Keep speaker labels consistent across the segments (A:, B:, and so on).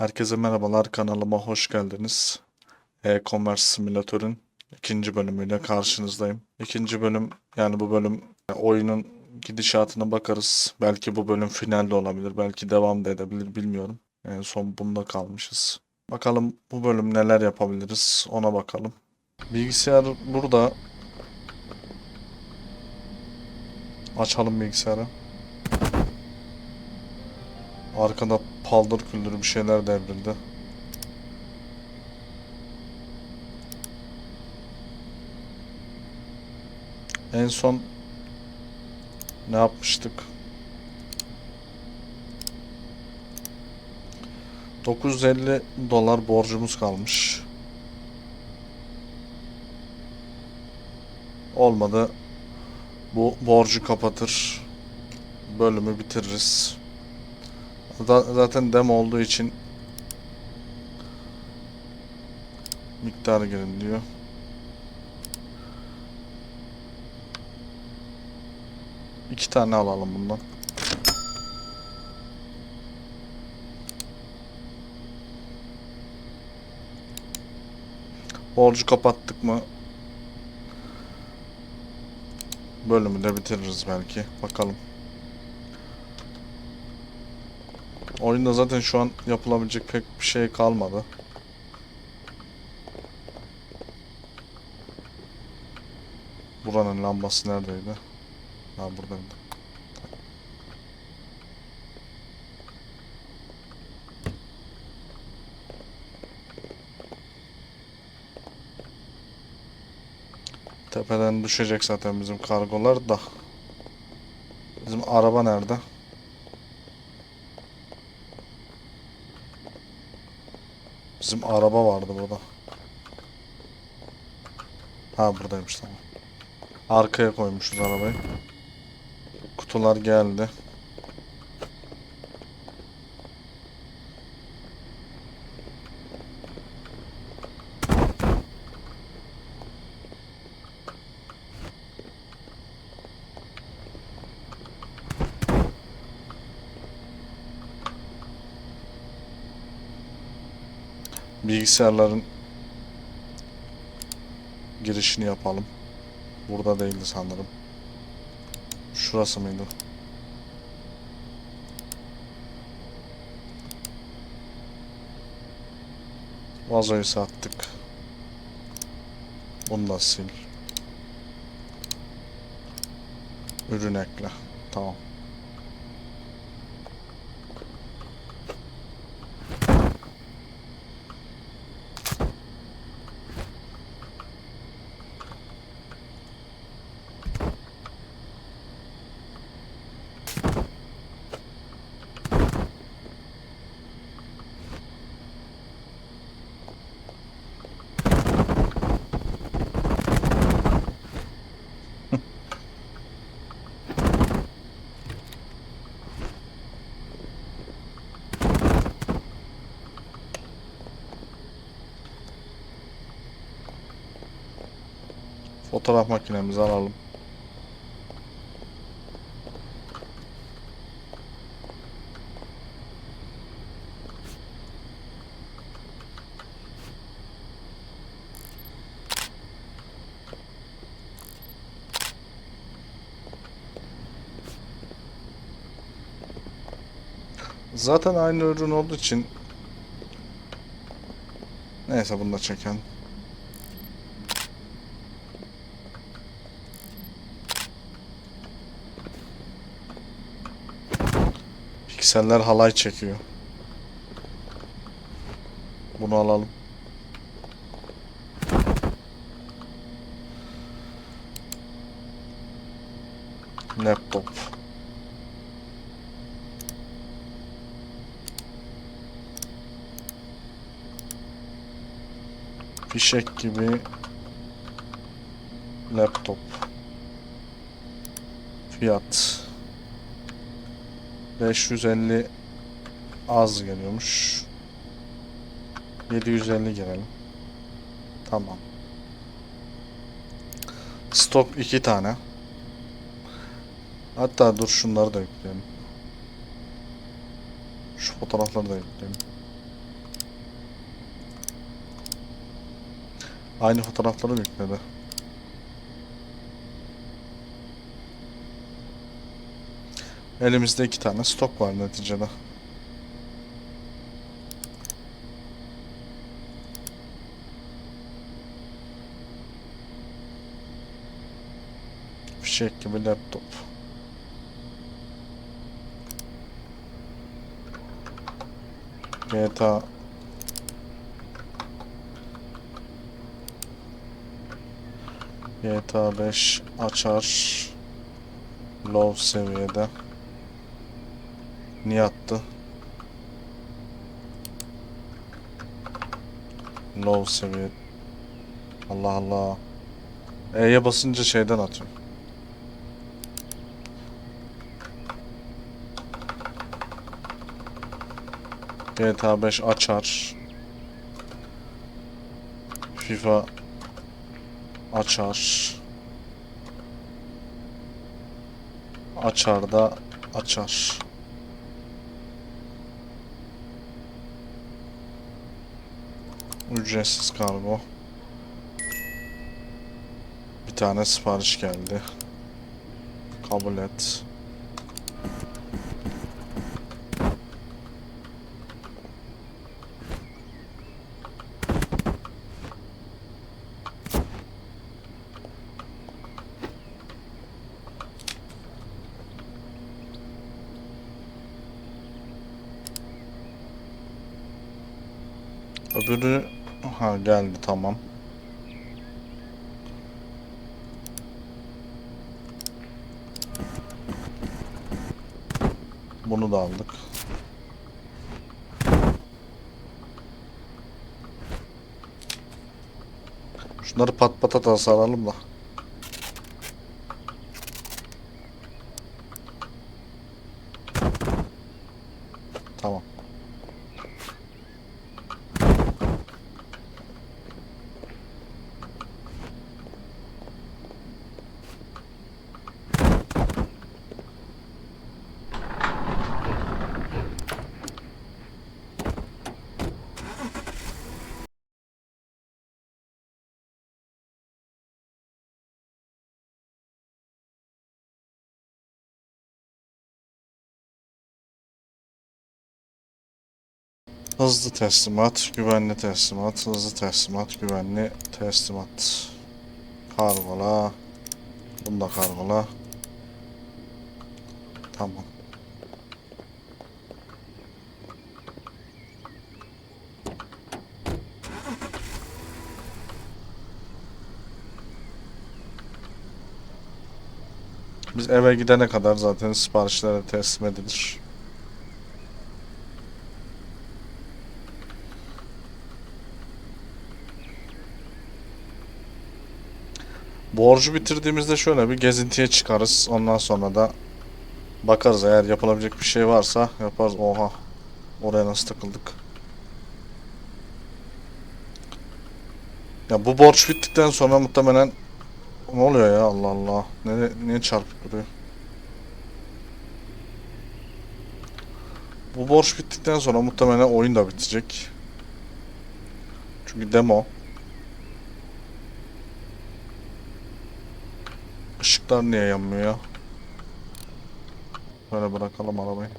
A: Herkese merhabalar, kanalıma hoş geldiniz. E-Commerce Simülatör'ün ikinci bölümüyle karşınızdayım. İkinci bölüm, yani bu bölüm e, oyunun gidişatına bakarız. Belki bu bölüm finalde olabilir, belki devam da edebilir bilmiyorum. En son bunda kalmışız. Bakalım bu bölüm neler yapabiliriz, ona bakalım. Bilgisayar burada. Açalım bilgisayarı. Arkada paldır küldür bir şeyler devrildi. En son ne yapmıştık? 950 dolar borcumuz kalmış. Olmadı. Bu borcu kapatır. Bölümü bitiririz. Zaten demo olduğu için miktarı girin diyor. İki tane alalım bundan. Borcu kapattık mı bölümü de bitiririz belki. Bakalım. Oyunda zaten şu an yapılabilecek pek bir şey kalmadı. Buranın lambası neredeydi? Ha buradaydı. Tepeden düşecek zaten bizim kargolar da. Bizim araba nerede? Bizim araba vardı burada. Ha buradaymış tamam. Arkaya koymuşuz arabayı. Kutular geldi. Bilgisayarların girişini yapalım. Burada değildi sanırım. Şurası mıydı? Vazoyu sattık. Bunu da sil. Ürün ekle. Tamam. Fotoğraf makinemizi alalım. Zaten aynı ürün olduğu için Neyse bunu da çeken. Pikseller halay çekiyor. Bunu alalım. Laptop. Fişek gibi laptop. Fiyat 550 az geliyormuş. 750 gelelim. Tamam. Stop 2 tane. Hatta dur şunları da yükleyelim. Şu fotoğrafları da yükleyelim. Aynı fotoğrafları yükledi. Elimizde iki tane stok var neticede. Fişek gibi laptop. GTA GTA 5 açar low seviyede niye attı? Low seviye. Allah Allah. E'ye basınca şeyden atıyor GTA 5 açar. FIFA açar. Açar da açar ücretsiz kargo bir tane sipariş geldi. Kabul et Öbürü ha geldi tamam. Bunu da aldık. Şunları pat patata saralım da. Tamam. Hızlı teslimat, güvenli teslimat, hızlı teslimat, güvenli teslimat. Kargola. Bunu da kargola. Tamam. Biz eve gidene kadar zaten siparişlere teslim edilir. Borcu bitirdiğimizde şöyle bir gezintiye çıkarız. Ondan sonra da bakarız eğer yapılabilecek bir şey varsa yaparız. Oha. Oraya nasıl takıldık? Ya bu borç bittikten sonra muhtemelen ne oluyor ya Allah Allah. Ne niye çarpıp duruyor? Bu borç bittikten sonra muhtemelen oyun da bitecek. Çünkü demo. Işıklar niye yanmıyor ya? Böyle bırakalım arabayı.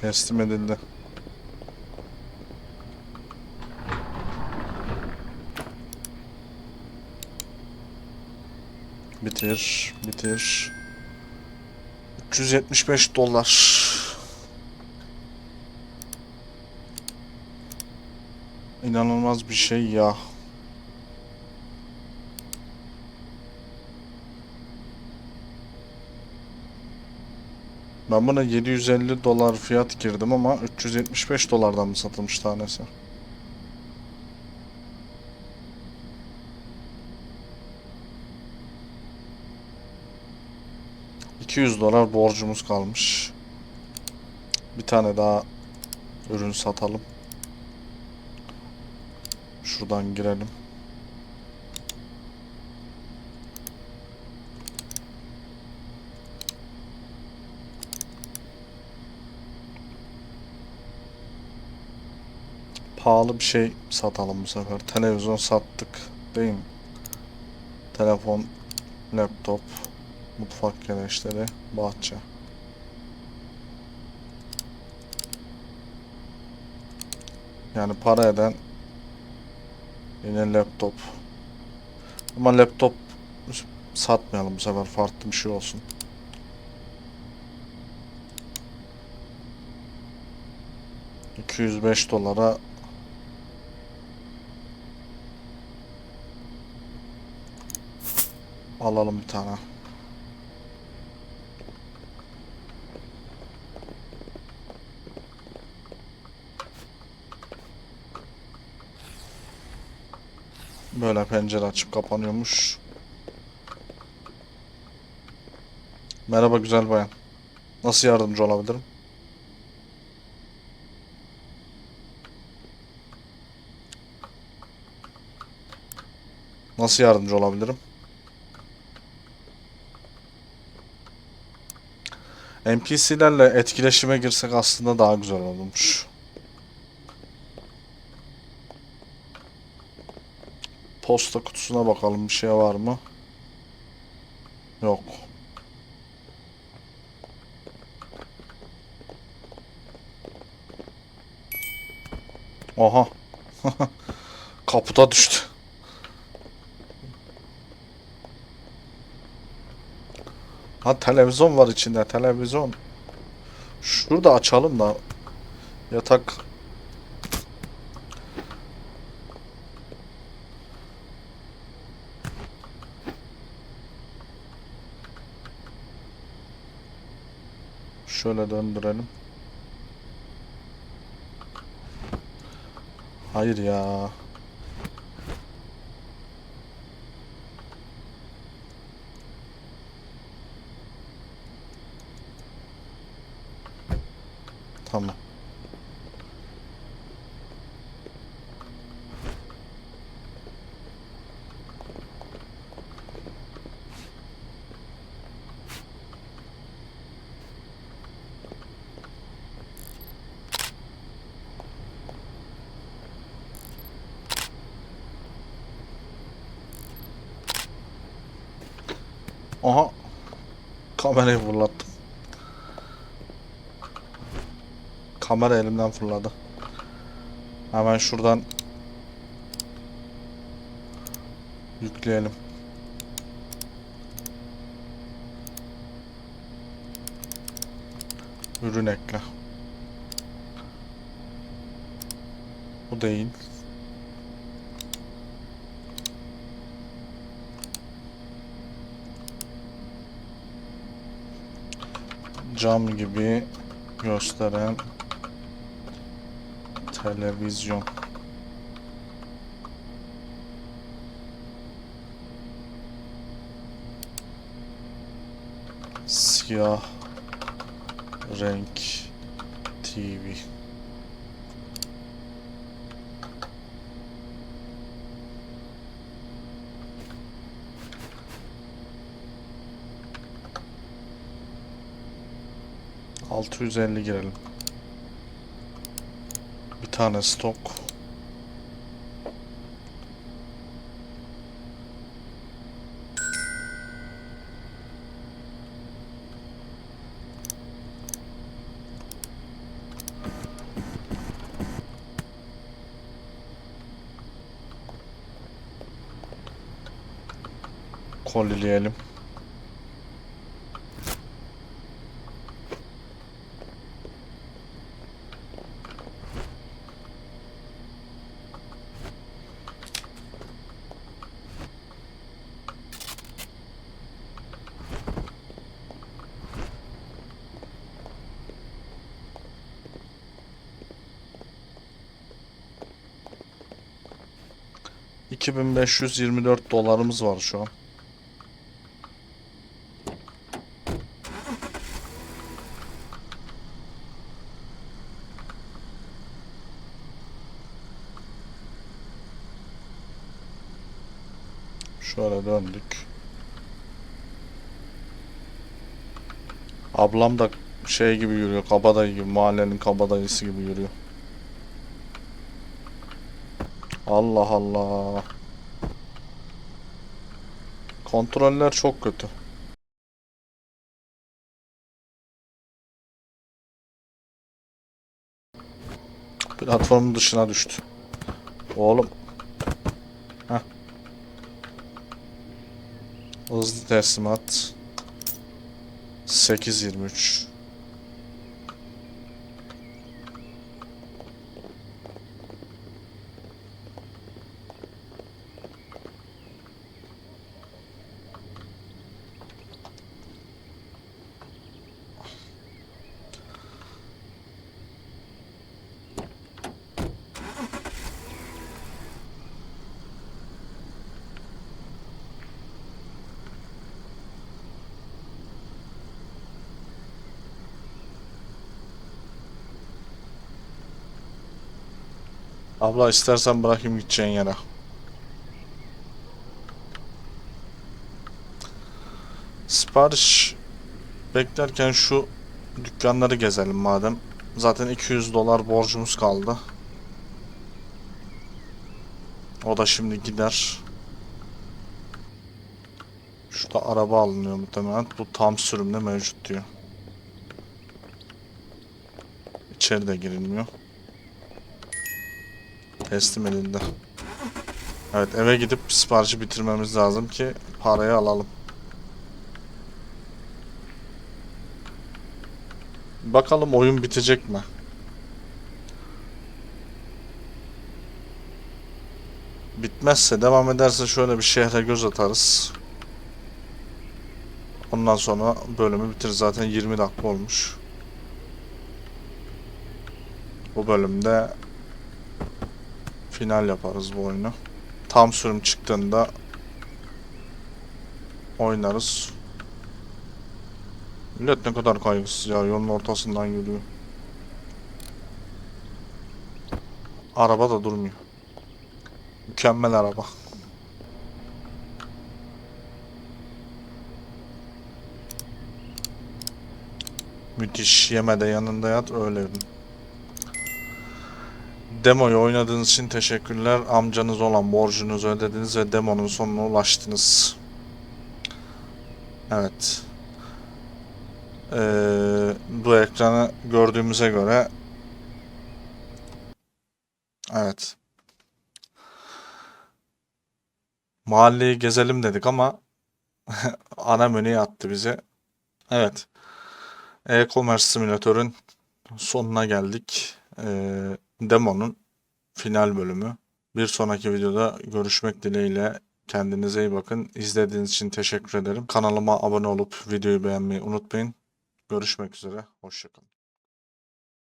A: Teslim edildi. Bitir, bitir. 375 dolar. İnanılmaz bir şey ya. Ben buna 750 dolar fiyat girdim ama 375 dolardan mı satılmış tanesi? ...200 dolar borcumuz kalmış. Bir tane daha ürün satalım. Şuradan girelim. Pahalı bir şey satalım bu sefer. Televizyon sattık değil mi? Telefon, laptop, mutfak gereçleri, bahçe. Yani para eden yine laptop. Ama laptop satmayalım bu sefer farklı bir şey olsun. ...205 dolara... ...alalım bir tane. Böyle pencere açıp kapanıyormuş. Merhaba güzel bayan. Nasıl yardımcı olabilirim? Nasıl yardımcı olabilirim? NPC'lerle etkileşime girsek aslında daha güzel olurmuş. Posta kutusuna bakalım bir şey var mı? Yok. Aha. Kaputa düştü. Ha televizyon var içinde televizyon. Şurada açalım da yatak Şöyle döndürelim. Hayır ya. Tamam. Aha. Kamerayı fırlattım. Kamera elimden fırladı. Hemen şuradan yükleyelim. Ürün ekle. Bu değil. Cam gibi gösteren televizyon. Siyah renk TV. Altı yüz elli girelim. Bir tane stok. Kolileyelim. ...2524 dolarımız var şu an. Şöyle döndük. Ablam da şey gibi yürüyor. Kabadayı gibi. Mahallenin kabadayısı gibi yürüyor. Allah Allah. Kontroller çok kötü. Platformun dışına düştü. Oğlum. Heh. Hızlı teslimat. 8.23. Abla istersen bırakayım gideceğin yere. Sipariş beklerken şu dükkanları gezelim madem. Zaten 200 dolar borcumuz kaldı. O da şimdi gider. Şurada araba alınıyor muhtemelen. Bu tam sürümde mevcut diyor. İçeri de girilmiyor. Teslim edildi. Evet eve gidip siparişi bitirmemiz lazım ki parayı alalım. Bakalım oyun bitecek mi? Bitmezse devam ederse şöyle bir şehre göz atarız. Ondan sonra bölümü bitir zaten 20 dakika olmuş. Bu bölümde final yaparız bu oyunu. Tam sürüm çıktığında oynarız. Millet ne kadar kaygısız ya yolun ortasından yürüyor. Araba da durmuyor. Mükemmel araba. Müthiş. Yeme de yanında yat öyle ürün. Demoyu oynadığınız için teşekkürler. Amcanız olan borcunuzu ödediniz ve demonun sonuna ulaştınız. Evet. Ee, bu ekranı gördüğümüze göre Evet. Mahalleyi gezelim dedik ama ana menüye attı bize. Evet. E-commerce simülatörün sonuna geldik. Ee, demonun final bölümü. Bir sonraki videoda görüşmek dileğiyle. Kendinize iyi bakın. İzlediğiniz için teşekkür ederim. Kanalıma abone olup videoyu beğenmeyi unutmayın. Görüşmek üzere. Hoşçakalın.